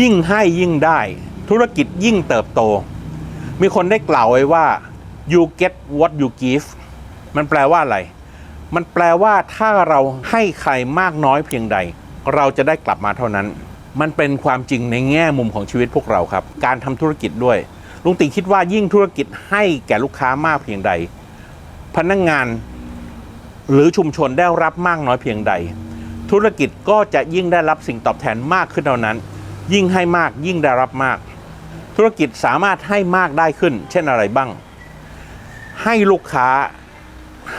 ยิ่งให้ยิ่งได้ ธุรกิจยิ่งเติบโต มีคนได้กล่าวไว้ว่า you get what you give มันแปลว่าอะไร มันแปลว่าถ้าเราให้ใครมากน้อยเพียงใด เราจะได้กลับมาเท่านั้น มันเป็นความจริงในแง่มุมของชีวิตพวกเราครับ การทำธุรกิจด้วย ลุงติคิดว่ายิ่งธุรกิจให้แก่ลูกค้ามากเพียงใด พนักงงานหรือชุมชนได้รับมากน้อยเพียงใด ธุรกิจก็จะยิ่งได้รับสิ่งตอบแทนมากขึ้นเท่านั้น ยิ่งให้มากยิ่งได้รับมาก ธุรกิจสามารถให้มากได้ขึ้น เช่นอะไรบ้าง ให้ลูกค้า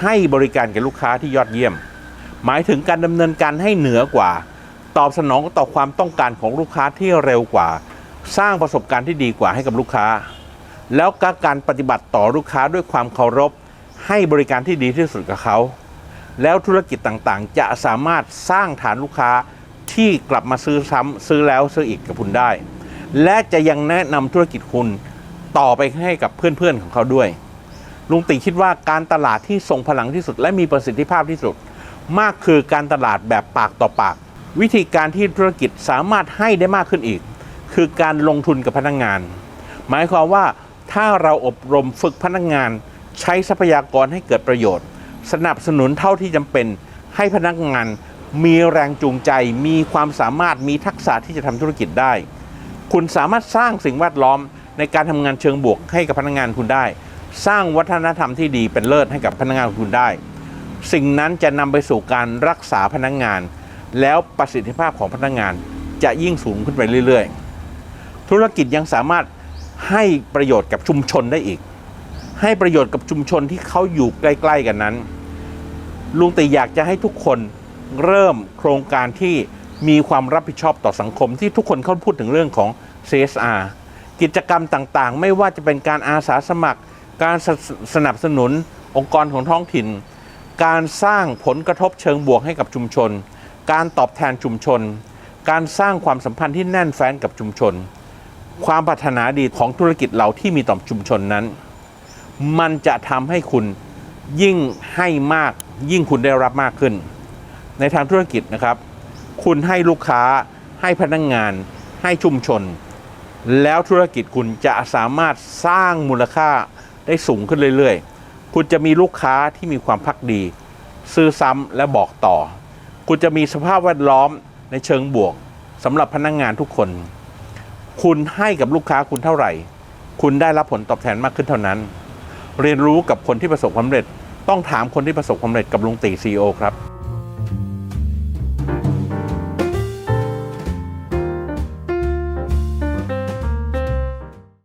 ให้บริการแก่ลูกค้าที่ยอดเยี่ยม หมายถึงการดำเนินการให้เหนือกว่า ตอบสนองต่อความต้องการของลูกค้าที่เร็วกว่า สร้างประสบการณ์ที่ดีกว่าให้กับลูกค้า แล้วก็การปฏิบัติต่อลูกค้าด้วยความเคารพ ให้บริการที่ดีที่สุดกับเขา แล้วธุรกิจต่างๆ จะสามารถสร้างฐานลูกค้า ที่กลับมาซื้อซ้ำซื้อแล้วซื้ออีกกับคุณได้ และจะยังแนะนำธุรกิจคุณต่อไปให้กับเพื่อนๆของเขาด้วย ลุงติคิดว่าการตลาดที่ทรงพลังที่สุด และมีประสิทธิภาพที่สุด มากคือการตลาดแบบปากต่อปาก วิธีการที่ธุรกิจสามารถให้ได้มากขึ้นอีก คือการลงทุนกับพนักงงาน หมายความว่าถ้าเราอบรมฝึกพนักงงาน ใช้ทรัพยากรให้เกิดประโยชน์ สนับสนุนเท่าที่จำเป็นให้พนักงาน มีแรงจูงใจ มีความสามารถ มีทักษะที่จะทำธุรกิจได้ คุณสามารถสร้างสิ่งแวดล้อมในการทำงานเชิงบวกให้กับพนักงานคุณได้ สร้างวัฒนธรรมที่ดีเป็นเลิศให้กับพนักงานคุณได้ สิ่งนั้นจะนำไปสู่การรักษาพนักงาน แล้วประสิทธิภาพของพนักงานจะยิ่งสูงขึ้นไปเรื่อย ๆ ธุรกิจยังสามารถให้ประโยชน์กับชุมชนได้อีก ให้ประโยชน์กับชุมชนที่เขาอยู่ใกล้ ๆ กันนั้น ลุงติอยากจะให้ทุกคน เริ่มโครงการที่มีความรับผิดชอบต่อสังคมที่ทุกคนเขาพูดถึงเรื่องของ CSR กิจกรรมต่างๆ ไม่ว่าจะเป็นการอาสาสมัคร การสสนับสนุนองค์กรของท้องถิ่น การสร้างผลกระทบเชิงบวกให้กับชุมชน การตอบแทนชุมชน การสร้างความสัมพันธ์ที่แน่นแฟ้นกับชุมชน ความปรารถนาดีของธุรกิจเราที่มีต่อชุมชนนั้น มันจะทำให้คุณยิ่งให้มากยิ่งคุณได้รับมากขึ้น ในทางธุรกิจนะครับ คุณให้ลูกค้าให้พนักงงาน ให้ชุมชน แล้วธุรกิจคุณจะสามารถสร้างมูลค่าได้สูงขึ้นเรื่อยๆ คุณจะมีลูกค้าที่มีความพักดี ซื้อซ้ำและบอกต่อ คุณจะมีสภาพแวดล้อมในเชิงบวกสำหรับพนักงงานทุกคน คุณให้กับลูกค้าคุณเท่าไหร่ คุณได้รับผลตอบแทนมากขึ้นเท่านั้น เรียนรู้กับคนที่ประสบความสำเร็จ ต้องถามคนที่ประสบความสำเร็จกับลุงตีซีโอครับ